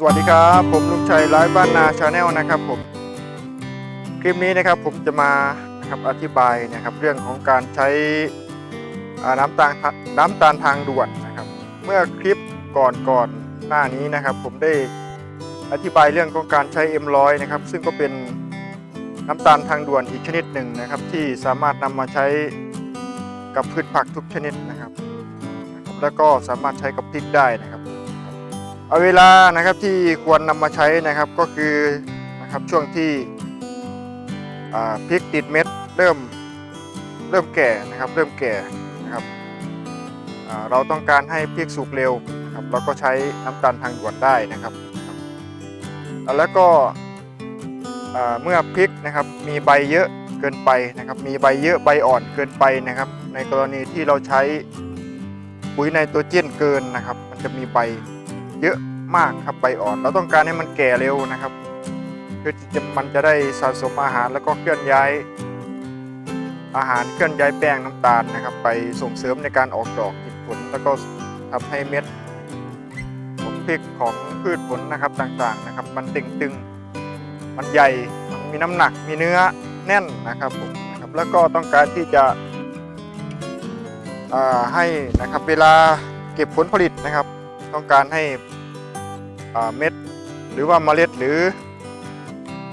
สวัสดีครับ ผมลุงชัยไลฟ์บ้านนาชาแนลนะครับผมคลิปนี้นะครับผมจะมานะครับอธิบายนะครับเรื่องของการใช้น้ำตาลน้ำตาลทางด่วนนะครับ เมื่อคลิปก่อนก่อนหน้านี้นะครับ ผมได้อธิบายเรื่องของการใช้ M100 นะครับ ซึ่งก็เป็นน้ำตาลทางด่วนอีกชนิดหนึ่งนะครับ ที่สามารถนำมาใช้กับพืชผักทุกชนิดนะครับนะครับแล้วก็สามารถใช้กับพริกได้นะครับ เอาเวลานะครับที่ควรนำมาใช้นะครับก็คือนะครับช่วงที่พริกติดเม็ดเริ่มเริ่มแก่นะครับเริ่มแก่นะครับเราต้องการให้พริกสุกเร็วนะครับเราก็ใช้น้ำตาลทางด่วนได้นะครับ แล้วก็เมื่อพริกนะครับมีใบเยอะเกินไปนะครับ มีใบเยอะใบอ่อนเกินไปนะครับ ในกรณีที่เราใช้ปุ๋ยไนโตรเจนเกินนะครับ มันจะมีใบ เยอะมากครับใบอ่อน เราต้องการให้มันแก่เร็วนะครับ เพื่อที่จะมันจะได้สะสมอาหารแล้วก็เคลื่อนย้าย อาหารเคลื่อนย้ายแป้งน้ำตาลนะครับ ไปส่งเสริมในการออกดอกติดผล แล้วก็ทำให้เม็ดของพริกของพืชผลนะครับต่างๆนะครับ มันตึงตึงๆมันใหญ่มันมีน้ำหนักมีเนื้อแน่นนะครับผมนะครับแล้วก็ต้องการที่จะให้นะครับเวลาเก็บผลผลิตนะครับ ต้องการให้ เม็ดหรือว่าเมล็ดหรือ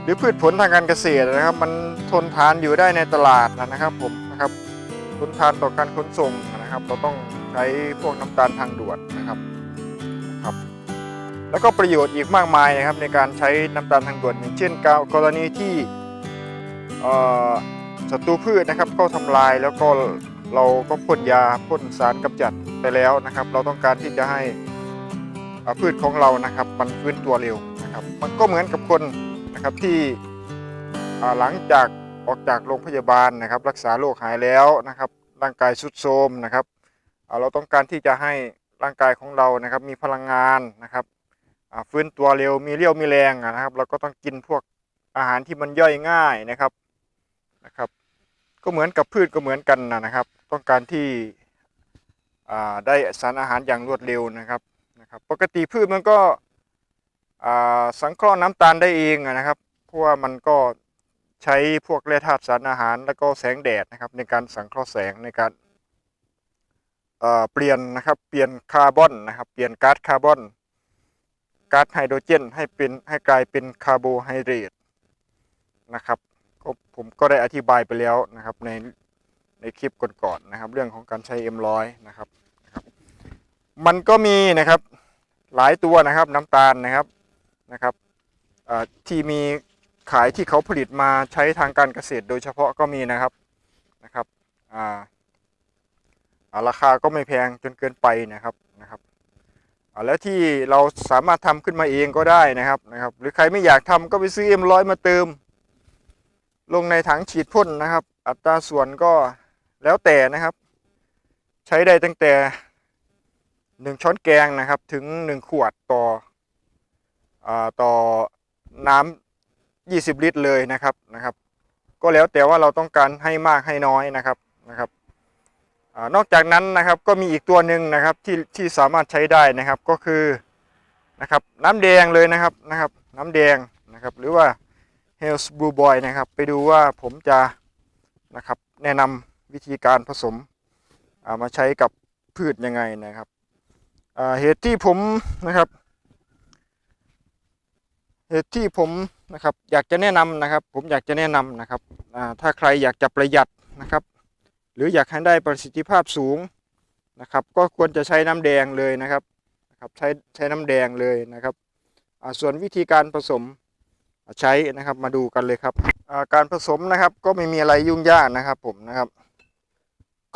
หรือพืชผลทางการเกษตรนะครับ มันทนทานอยู่ได้ในตลาดนะครับผมนะครับทนทานต่อการขนส่งนะครับ เราต้องใช้พวกน้ำตาลทางด่วนนะครับนะครับ แล้วก็ประโยชน์อีกมากมายนะครับ ในการใช้น้ำตาลทางด่วนอย่างเช่นกรณีที่ศัตรูพืชนะครับก็ทำลายแล้วก็เราก็พ่นยาพ่นสารกำจัดไปแล้วนะครับ เราต้องการที่จะให้ พืชของเรานะครับมันฟื้นตัวเร็วนะครับ มันก็เหมือนกับคนนะครับที่หลังจากออกจากโรงพยาบาลนะครับ รักษาโรคหายแล้วนะครับ ร่างกายสุดโทรมนะครับเราต้องการที่จะให้ร่างกายของเรานะครับ มีพลังงานนะครับฟื้นตัวเร็วมีเรี่ยวมีแรงนะครับ เราก็ต้องกินพวกอาหารที่มันย่อยง่ายนะครับนะครับ ก็เหมือนกับพืชก็เหมือนกันนะครับ ต้องการที่ได้สารอาหารอย่างรวดเร็วนะครับ ครับปกติพืชมันก็สังเคราะห์น้ำตาลได้เองนะครับ เพราะว่ามันก็ใช้พวกแร่ธาตุสารอาหาร แล้วก็แสงแดดนะครับ ในการสังเคราะห์แสงในการเปลี่ยนนะครับเปลี่ยนคาร์บอนนะครับเปลี่ยนก๊าซคาร์บอนก๊าซไฮโดรเจนให้เป็นให้กลายเป็นคาร์โบไฮเดรตนะครับก็ผมก็ได้อธิบายไปแล้วนะครับในในคลิปก่อนๆนะครับ เรื่องของการใช้ M100 นะครับ มันก็มีนะครับ หลายตัวนะครับน้ำตาลนะครับนะครับที่มีขายที่เขาผลิตมาใช้ทางการเกษตรโดยเฉพาะก็มีนะครับนะครับราคาก็ไม่แพงจนเกินไปนะครับนะครับแล้วที่เราสามารถทำขึ้นมาเองก็ได้นะครับนะครับ หรือใครไม่อยากทำก็ไปซื้อ M100 มาเติม ลงในถังฉีดพ่นนะครับ อัตราส่วนก็แล้วแต่นะครับ ใช้ได้ตั้งแต่ หนึ่งช้อนแกงนะครับถึงหนึ่งขวดต่ออต่อน้ำ20ลิตรเลยนะครับนะครับ ก็แล้วแต่ว่าเราต้องการให้มากให้น้อยนะครับนะครับอนอกจากนั้นนะครับก็มีอีกตัวหนึ่งนะครับที่ที่สามารถใช้ได้นะครับก็คือนะครับน้ำแดงเลยนะครับนะครับ น้ำแดงนะครับหรือว่า Hell's Blue Boy นะครับ ไปดูว่าผมจะนะครับแนะนำวิธีการผสมามาใช้กับพืชยังไงนะครับ เหตุที่ผมนะครับ เหตุที่ผมนะครับ อยากจะแนะนำนะครับ ผมอยากจะแนะนำนะครับถ้าใครอยากจะประหยัดนะครับ หรืออยากให้ได้ประสิทธิภาพสูงนะครับ ก็ควรจะใช้น้ำแดงเลยนะครับนะครับใช้ใช้น้ำแดงเลยนะครับส่วนวิธีการผสมใช้นะครับมาดูกันเลยครับการผสมนะครับก็ไม่มีอะไรยุ่งยากนะครับผมนะครับ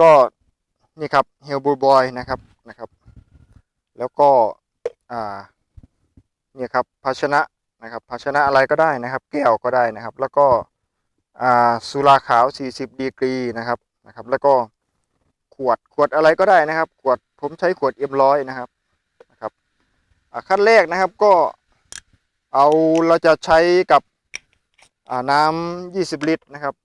ก็นี่ครับเฮลบูบอยนะครับนะครับ แล้วก็อ่าเนี่ยครับภาชนะนะครับภาชนะอะไรก็ได้นะครับ แก้วก็ได้นะครับ แล้วก็อ่าสุราขาว 40 ดีกรีนะครับนะครับ แล้วก็ขวดขวดอะไรก็ได้นะครับ ขวดผมใช้ขวด M100 นะครับนะครับขั้นแรกนะครับก็เอาเราจะใช้กับน้ำ20 ลิตรนะครับ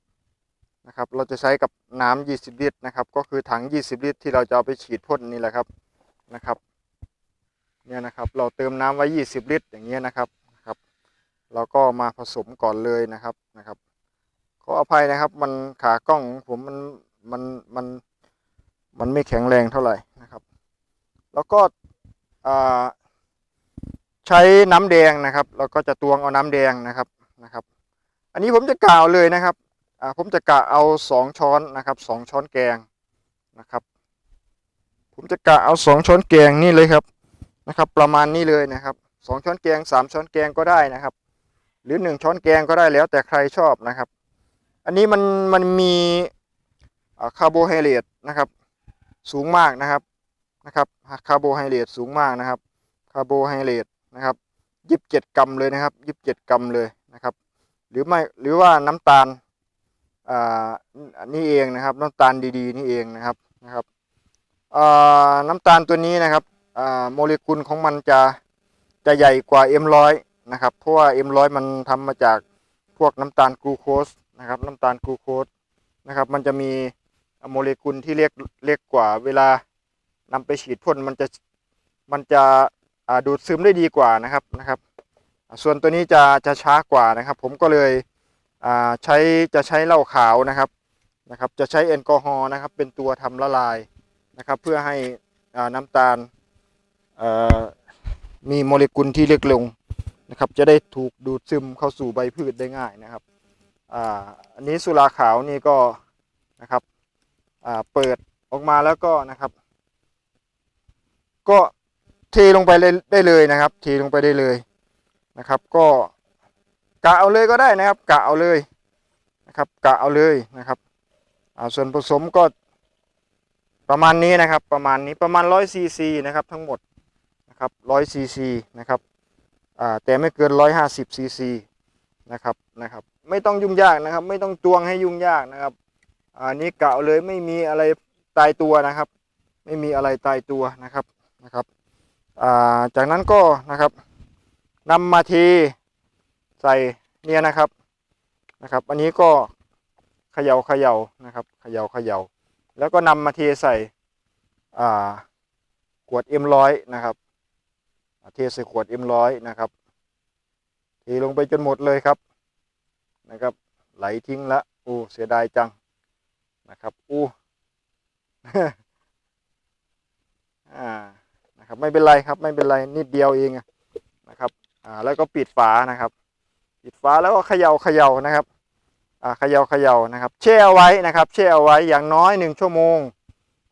นะครับ เราจะใช้กับน้ำ20 ลิตรนะครับ ก็คือถัง 20 ลิตร ที่เราจะเอาไปฉีดพ่นนี่แหละครับนะครับ เนี่ยนะครับ เราเติมน้ำไว้ 20 ลิตร อย่างเงี้ยนะครับครับ เราก็มาผสมก่อนเลยนะครับนะครับขออภัยนะครับ มันขากล้องผมมันมันมันมันไม่แข็งแรงเท่าไหร่นะครับ แล้วก็ใช้น้ำแดงนะครับเราก็จะตวงเอาน้ำแดงนะครับนะครับ อันนี้ผมจะกล่าวเลยนะครับอ่าผมจะกะเอาสองช้อนนะครับสองช้อนแกงนะครับ ผมจะกะเอาสองช้อนแกงนี่เลยครับ นะครับ ประมาณนี้เลยนะครับสองช้อนแกงสามช้อนแกงก็ได้นะครับ หรือหนึ่งช้อนแกงก็ได้แล้วแต่ใครชอบนะครับ อันนี้มันมันมีคาร์โบไฮเดรตนะครับ สูงมากนะครับนะครับคาร์โบไฮเดรตสูงมากนะครับคาร์โบไฮเดรตนะครับยี่สิบเจ็ดกรัมเลยนะครับยี่สิบเจ็ดกรัมเลยนะครับ หรือไม่หรือว่าน้ำตาลอ่านี่เองนะครับ น้ำตาลดีๆนี่เองนะครับนะครับอ่าน้ำตาลตัวนี้นะครับ โมเลกุลของมันจะจะใหญ่กว่า M100 นะครับ เพราะว่า M100 มันทำมาจากพวกน้ำตาลกลูโคสนะครับ น้ำตาลกลูโคสนะครับ มันจะมีโมเลกุลที่เล็กเล็กกว่า เวลานำไปฉีดพ่นมันจะมันจะดูดซึมได้ดีกว่านะครับนะครับ ส่วนตัวนี้จะจะช้ากว่านะครับ ผมก็เลยใช้จะใช้เหล้าขาวนะครับนะครับ จะใช้แอลกอฮอล์นะครับ เป็นตัวทำละลายนะครับ เพื่อให้น้ำตาล มีโมเลกุลที่เล็กลงนะครับ จะได้ถูกดูดซึมเข้าสู่ใบพืชได้ง่ายนะครับอ่าอันนี้สุราขาวนี่ก็นะครับอ่าเปิดออกมาแล้วก็นะครับ ก็เทลงไปเลยได้เลยนะครับ เทลงไปได้เลยนะครับ ก็กะเอาเลยก็ได้นะครับกะเอาเลยนะครับกะเอาเลยนะครับอ่าส่วนผสมก็ประมาณนี้นะครับ ประมาณนี้ประมาณ100ซีซีนะครับ ทั้งหมด นะครับ100ซีซีนะครับอ่าแต่ไม่เกิน150ซีซีนะครับนะครับ ไม่ต้องยุ่งยากนะครับ ไม่ต้องตวงให้ยุ่งยากนะครับอันนี้เกะเอาเลยไม่มีอะไรตายตัวนะครับ ไม่มีอะไรตายตัวนะครับนะครับอ่าจากนั้นก็นะครับนำมาเทใส่เนี่ยนะครับนะครับ อันนี้ก็เขย่าเขย่านะครับเขย่าเขย่าแล้วก็นำมาเทใส่อ่าขวด M100 นะครับ เทใส่ขวด M100 นะครับเทลงไปจนหมดเลยครับนะครับ ไหลทิ้งละโอ้เสียดายจังนะครับอู้อ่านะครับไม่เป็นไรครับไม่เป็นไรนิดเดียวเองนะครับอ่าแล้วก็ปิดฝานะครับ ปิดฝาแล้วก็เขย่าเขย่านะครับอ่าเขย่าเขย่านะครับแช่เอาไว้นะครับแช่เอาไว้อย่างน้อยหนึ่งชั่วโมง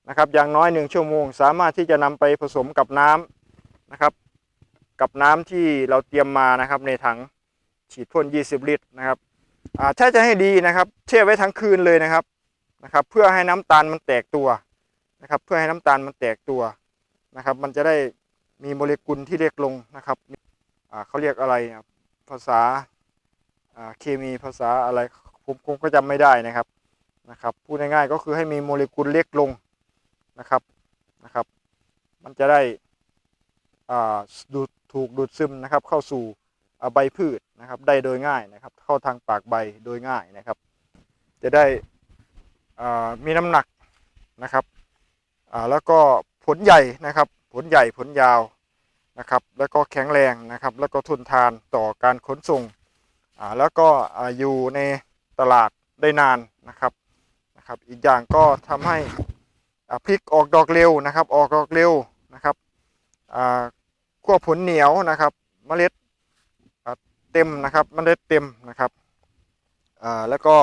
นะครับอย่างน้อยหนึ่งชั่วโมง สามารถที่จะนำไปผสมกับน้ำนะครับ กับน้ำที่เราเตรียมมานะครับ ในถังฉีดพ่น 20 ลิตรนะครับอ่าถ้าจะให้ดีนะครับ แช่ไว้ทั้งคืนเลยนะครับนะครับ เพื่อให้น้ำตาลมันแตกตัวนะครับ เพื่อให้น้ำตาลมันแตกตัวนะครับ มันจะได้มีโมเลกุลที่เล็กลงนะครับเขาเรียกอะไรครับภาษาเคมีภาษาอะไรผมคงก็จำไม่ได้นะครับนะครับ พูดง่ายๆก็คือให้มีโมเลกุลเล็กลงนะครับนะครับ มันจะได้อ่าดูด ถูกดูดซึมนะครับ เข้าสู่ใบพืชนะครับ ได้โดยง่ายนะครับ เข้าทางปากใบโดยง่ายนะครับ จะได้อ่ามีน้ำหนักนะครับอ่าแล้วก็ผลใหญ่นะครับ ผลใหญ่ผลยาวนะครับ แล้วก็แข็งแรงนะครับ แล้วก็ทนทานต่อการขนส่งอ่าแล้วก็ออยู่ในตลาดได้นานนะครับนะครับ อีกอย่างก็ทำให้อ่าพริกออกดอกเร็วนะครับ ออกดอกเร็วนะครับอ่า ขั้วผลเหนียวนะครับเมล็ดเต็มนะครับเมล็ดเต็มนะครับแล้วก็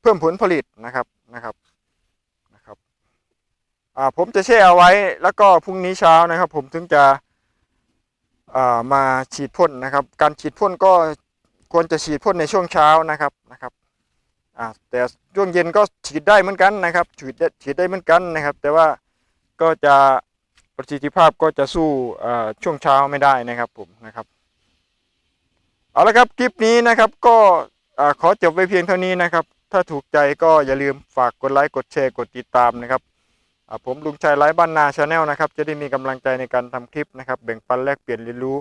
เพิ่มผลผลิตนะครับนะครับนะครับผมจะแช่เอาไว้แล้วก็พรุ่งนี้เช้านะครับ ผมถึงจะามาฉีดพ่นนะครับ การฉีดพ่นก็ควรจะฉีดพ่นในช่วงเช้านะครับนะครับแต่ช่วงเย็นก็ฉีดได้เหมือนกันนะครับฉีดได้ฉีดได้เหมือนกันนะครับ แต่ว่าก็จะ ประสิทธิภาพก็จะสู้ช่วงเช้าไม่ได้นะครับผมนะครับเอาละครับคลิปนี้นะครับก็ขอจบไว้เพียงเท่านี้นะครับ ถ้าถูกใจก็อย่าลืมฝากกดไลค์กดแชร์กดติดตามนะครับผมลุงชัยไลฟ์บ้านนาชาแนลนะครับจะได้มีกำลังใจในการทำคลิปนะครับ แบ่งปันแลกเปลี่ยนเรียนรู้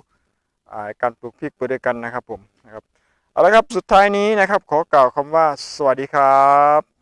การปลูกพริกไปด้วยกันนะครับผมนะครับเอาละครับสุดท้ายนี้นะครับ ขอกล่าวคำว่าสวัสดีครับ